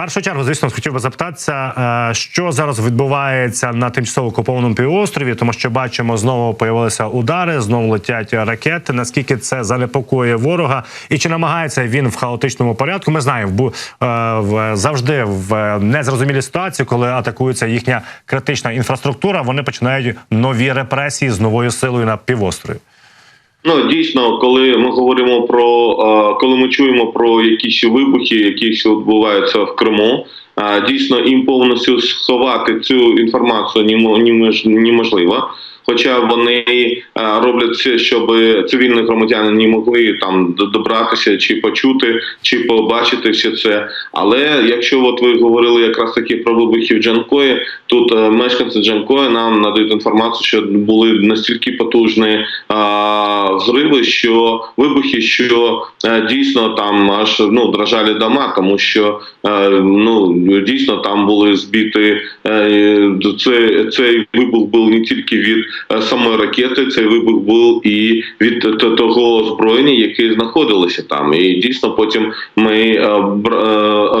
першу чергу, звісно, хотів би запитатися, е, що зараз відбувається на тимчасово окупованому півострові, тому що бачимо, знову появилися удари, знову летять ракети. Наскільки це занепокоює ворога, і чи намагається він в хаотичному порядку? Ми знаємо, е, в завжди в незрозумілій ситуації, коли атакується їхня критична інфраструктура, вони починають нові репресії з новою силою на півострові. Ну дійсно, коли ми говоримо про е, коли ми чуємо про якісь вибухи, які відбуваються в Криму. е, Дійсно, їм повністю сховати цю інформацію неможливо. Хоча вони е, роблять все, щоб цивільні громадяни не могли там добратися чи почути, чи побачити все це. Але якщо от ви говорили якраз таки про вибухи в Джанкої, тут е, мешканці Джанкої нам надають інформацію, що були настільки потужні а, взриви, що вибухи, що е, дійсно там аж ну дрожали дома, тому що е, ну дійсно там були збиті. Е, це, цей вибух був не тільки від е, самої ракети, цей вибух був і від того озброєння, яке знаходилося там. І дійсно потім ми е, е,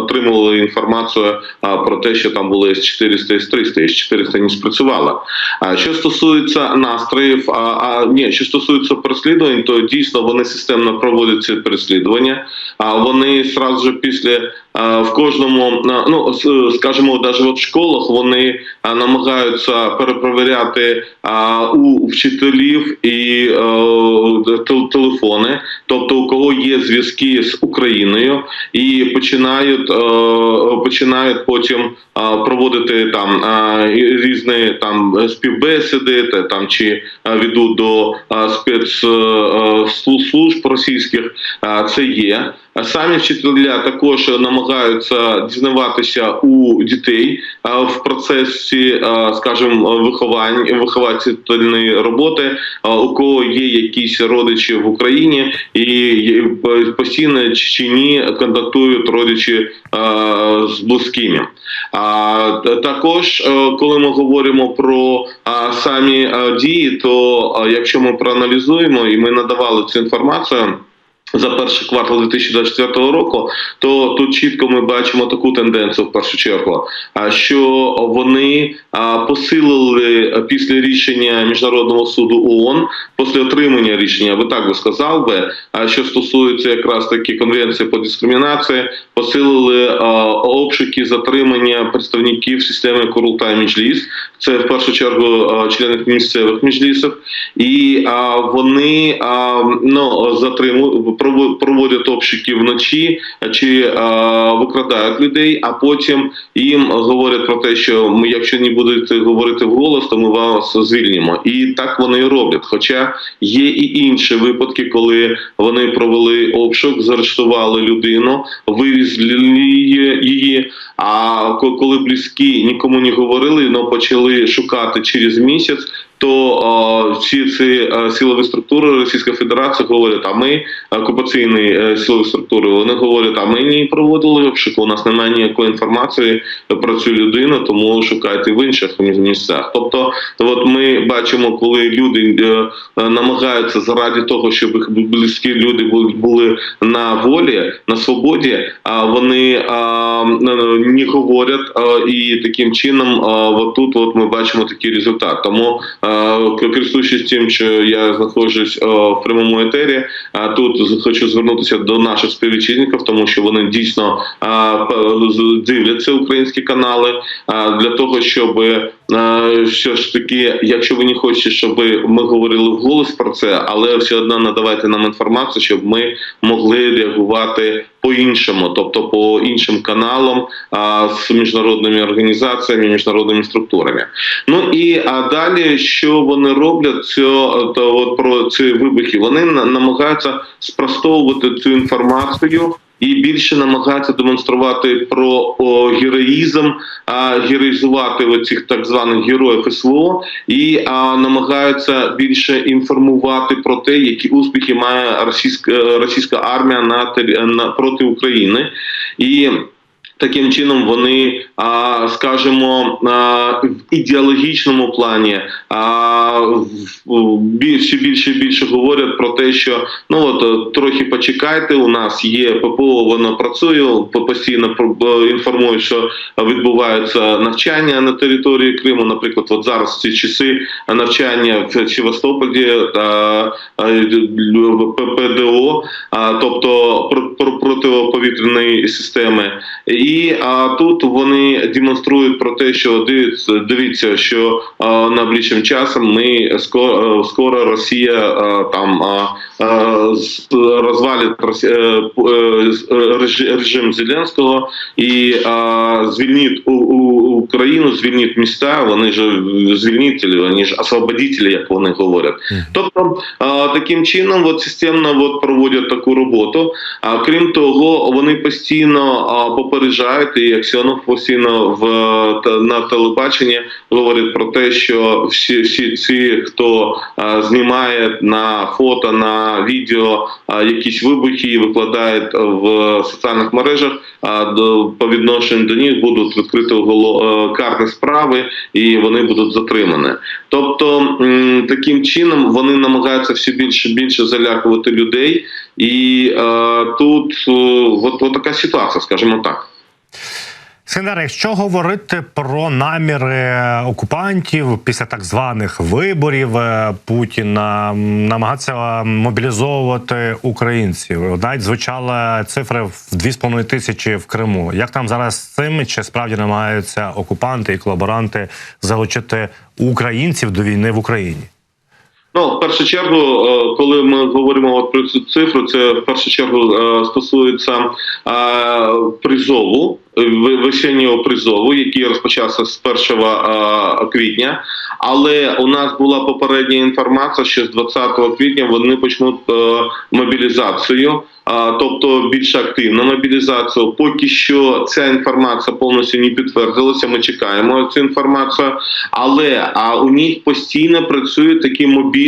отримували інформацію е, про те, що там були С-400 і С-300, і С-400 не спрацювала. А що стосується настроїв, а, а ні, що стосується переслідувань, то дійсно вони системно проводять ці переслідування. А вони сразу же після в кожному ну скажімо, навіть от в школах вони намагаються перепровіряти у вчителів і е, телефони, тобто у кого є зв'язки з Україною, і починають е, починають потім проводити там різні там співбесіди, та там чи ведуть до спецслужб російських. Е, Це є. Самі вчителя також намагаються дізнаватися у дітей в процесі, скажімо, виховання виховательної роботи, у кого є якісь родичі в Україні, і постійно чи ні контактують родичі з близькими. А також, е, коли ми говоримо про самі дії, то якщо ми проаналізуємо і ми надавали цю інформацію. За перший квартал 2024 року, то тут чітко ми бачимо таку тенденцію в першу чергу, що вони посилили після рішення міжнародного суду ООН, після отримання рішення, ви так би сказав би, що стосується якраз таки конвенції по дискримінації, посилили обшуки затримання представників системи Курултай Міжліс. Це в першу чергу а, членів місцевих міжлісів, і вони ну затримують прово- проводять обшуки вночі чи викрадають людей, а потім їм говорять про те, що ми, якщо не будете говорити вголос, то ми вас звільнимо. І так вони і роблять. Хоча є і інші випадки, коли вони провели обшук, заарештували людину, вивезли її. А коли близькі нікому не говорили, але почали шукати через місяць. То е, всі ці е, силові структури Російської Федерації говорять, а ми окупаційні е, силові структури, вони говорять, а ми не проводили обшук, у нас немає ніякої інформації про цю людину, тому шукайте в інших місцях. Тобто, от ми бачимо, коли люди е, е, намагаються заради того, щоб їх близькі люди були- на волі, на свободі, а вони не говорять, і таким чином, от тут от ми бачимо такий результат. Тому а, користуючись тим, що я знаходжусь в прямому етері, а тут хочу звернутися до наших співвітчизників, тому що вони дійсно дивляться українські канали для того, щоб все ж таки, якщо ви не хочете, щоб ми говорили вголос про це, але все одно надавайте нам інформацію, щоб ми могли реагувати по-іншому, тобто по іншим каналам а, з міжнародними організаціями, міжнародними структурами. Ну і а далі, що вони роблять, це то от про ці вибухи, вони на- намагаються спростовувати цю інформацію. І більше намагаються демонструвати про о, героїзм, а, героїзувати оцих так званих героїв СВО, і а, намагаються більше інформувати про те, які успіхи має російська російська армія на, на проти України. І Таким чином вони, скажімо, в ідеологічному плані більше більше більше говорять про те, що ну от трохи почекайте. У нас є ППО, воно працює постійно інформує, що відбуваються навчання на території Криму. Наприклад, от зараз в ці часи навчання в Севастополі ППДО, тобто про- про- протиповітряної системи. І а, тут вони демонструють про те, що дивіться, дивіться, що а, найближчим часом ми скоро, скоро Росія а, там а, розвалить е, е, е, режим Зеленського і а, звільнить у, у, Україну, звільнить міста. Вони ж звільнителі, вони ж освободителі, як вони говорять. Тобто а, таким чином, от системно от проводять таку роботу. А крім того, вони постійно а, попереджають, і Аксьонов постійно в на телебаченні говорить про те, що всі, всі ці, хто а, знімає на фото, на відео а, якісь вибухи і викладають в соціальних мережах, а до по відношенню до них будуть відкриті е, карні справи і вони будуть затримані. Тобто таким чином вони намагаються все більше і більше залякувати людей, і е, тут е, от, от така ситуація, скажімо так. Синдар, якщо говорити про наміри окупантів після так званих виборів е, Путіна намагатися мобілізовувати українців, навіть звучала цифра в 2,5 тисячі в Криму. Як там зараз з цим чи справді намагаються окупанти і колаборанти залучити українців до війни в Україні? Ну, в першу чергу, е, коли ми говоримо про цю цифру, це в першу чергу е, стосується е, призову весеннього призову, який розпочався з 1 е, квітня. Але у нас була попередня інформація, що з 20 квітня вони почнуть мобілізацію. Тобто більш активну мобілізацію. Поки що ця інформація повністю не підтвердилася. Ми чекаємо цю інформацію, але у них постійно працюють такі мобільні,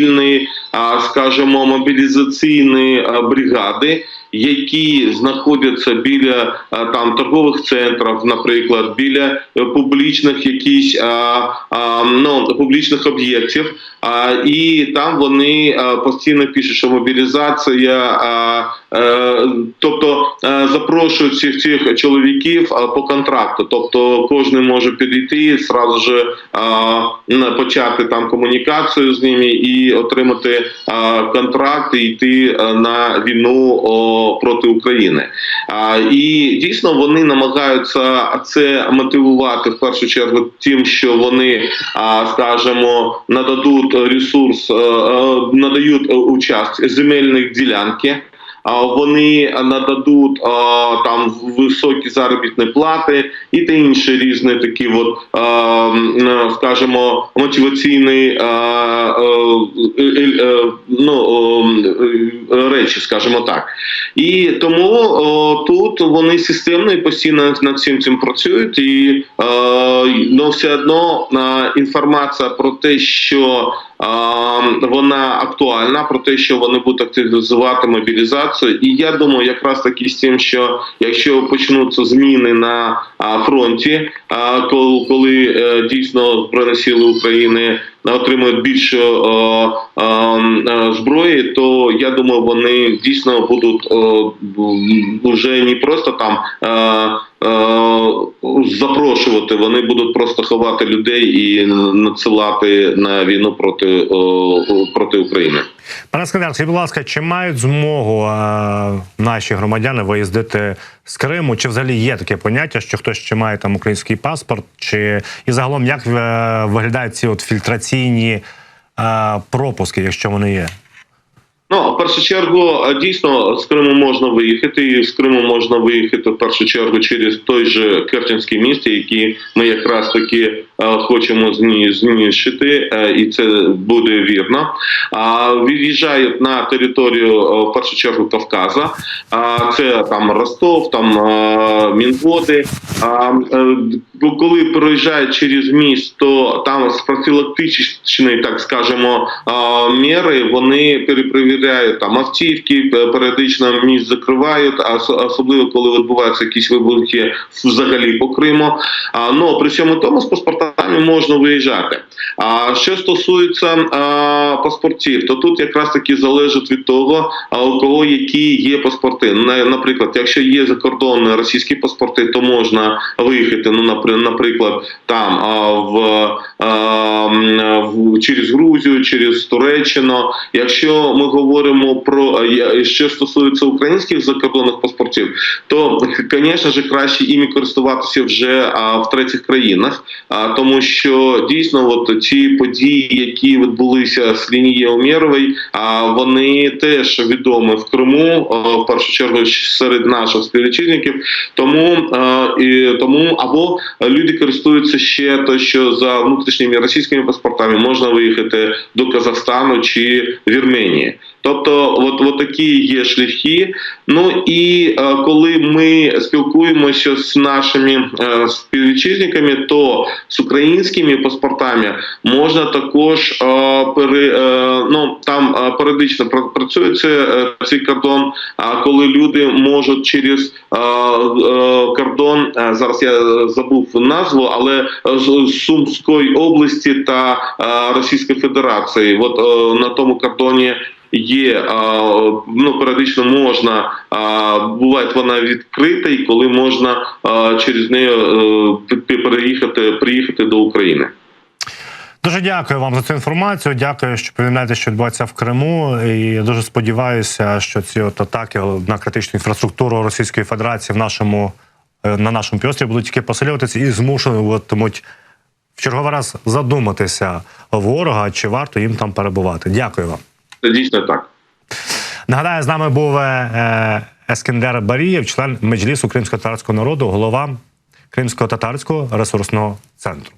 а, скажімо, мобілізаційні бригади. Які знаходяться біля там торгових центрів, наприклад, біля е, публічних якісь а, а, ну, публічних об'єктів, а, і там вони а, постійно пишуть, що мобілізація, а, е, тобто е, запрошують всіх цих чоловіків а, по контракту. Тобто кожен може підійти зразу ж а, почати там комунікацію з ними і отримати а, контракт і йти а, на війну о, проти України. А, і дійсно вони намагаються це мотивувати в першу чергу тим, що вони, а, скажімо, нададуть ресурс, е, е, надають е, участь земельних ділянки. Вони нададуть там високі заробітні плати і та інші різні такі, от м, скажімо, мотиваційні е, е, е, ну, е, речі, скажімо так. І тому тут вони системно і постійно над всім цим працюють, і е, ну, все одно е, інформація про те, що е, вона актуальна, про те, що вони будуть активізувати мобілізацію. І я думаю, якраз таки з тим, що якщо почнуться зміни на фронті, коли, е, дійсно збройні сили України отримують більше е, е, е, зброї, то я думаю, вони дійсно будуть е, вже не просто там. Запрошувати, вони будуть просто ховати людей і надсилати на війну проти, проти України. Пане скажіть, будь ласка, чи мають змогу наші громадяни виїздити з Криму? Чи взагалі є таке поняття, що хтось ще має там український паспорт? Чи і загалом як е, виглядають ці от фільтраційні пропуски, якщо вони є? Ну, в першу чергу, е, дійсно, з Криму можна виїхати, і з Криму можна виїхати в першу чергу через той же Керченський міст, який ми якраз таки хочемо знищити, е, і це буде вірно. Від'їжджають на територію е, в першу чергу Кавказа. Це там Ростов, там е, Мінводи. Е, коли проїжджають через міст, то там з профілактичної, так скажемо, міри вони перепровіряють там автівки, е, періодично міст закривають, особливо коли відбуваються якісь вибухи взагалі по Криму. Ну при цьому тому з паспортами можна виїжджати. А що стосується а, паспортів, то тут якраз таки залежить від того, а у кого які є паспорти. Наприклад, якщо є закордонні російські паспорти, то можна виїхати. Ну, напри- наприклад, там а, в через Грузію, через Туреччину. Якщо ми говоримо про а, що стосується українських закордонних паспортів, то, звісно ж, краще іми користуватися вже в третіх країнах, тому що дійсно, от ці події, які відбулися з лінії Умєрової, а вони теж відомі в Криму, в першу чергу серед наших співвітчизників. Тому е, тому або люди користуються ще то, що за внутрішніми російськими паспортами можна виїхати до Казахстану чи Вірменії. Тобто, от, от такі є шляхи. Ну і е, коли ми спілкуємося з нашими е, співвітчизниками, то з українськими паспортами можна також е, пере, е, ну, там е, періодично працює е, цей кордон. А коли люди можуть через е, е, кордон, е, зараз я забув назву, але з з Сумської області та е, Російської Федерації, от е, на тому кордоні. Є е, ну періодично можна буває вона відкрита, і коли можна через неї переїхати приїхати до України. Дуже дякую вам за цю інформацію. Дякую, що повідомляєте, що відбувається в Криму. І я дуже сподіваюся, що ці от атаки на критичну інфраструктуру Російської Федерації в нашому на нашому півострові будуть тільки посилюватися і змушуватимуть черговий раз задуматися ворога, чи варто їм там перебувати. Дякую вам. Це дійсно так. Нагадаю, з нами був е, Ескендер Барієв, член Меджлісу кримсько-татарського народу, голова Кримсько-татарського ресурсного центру.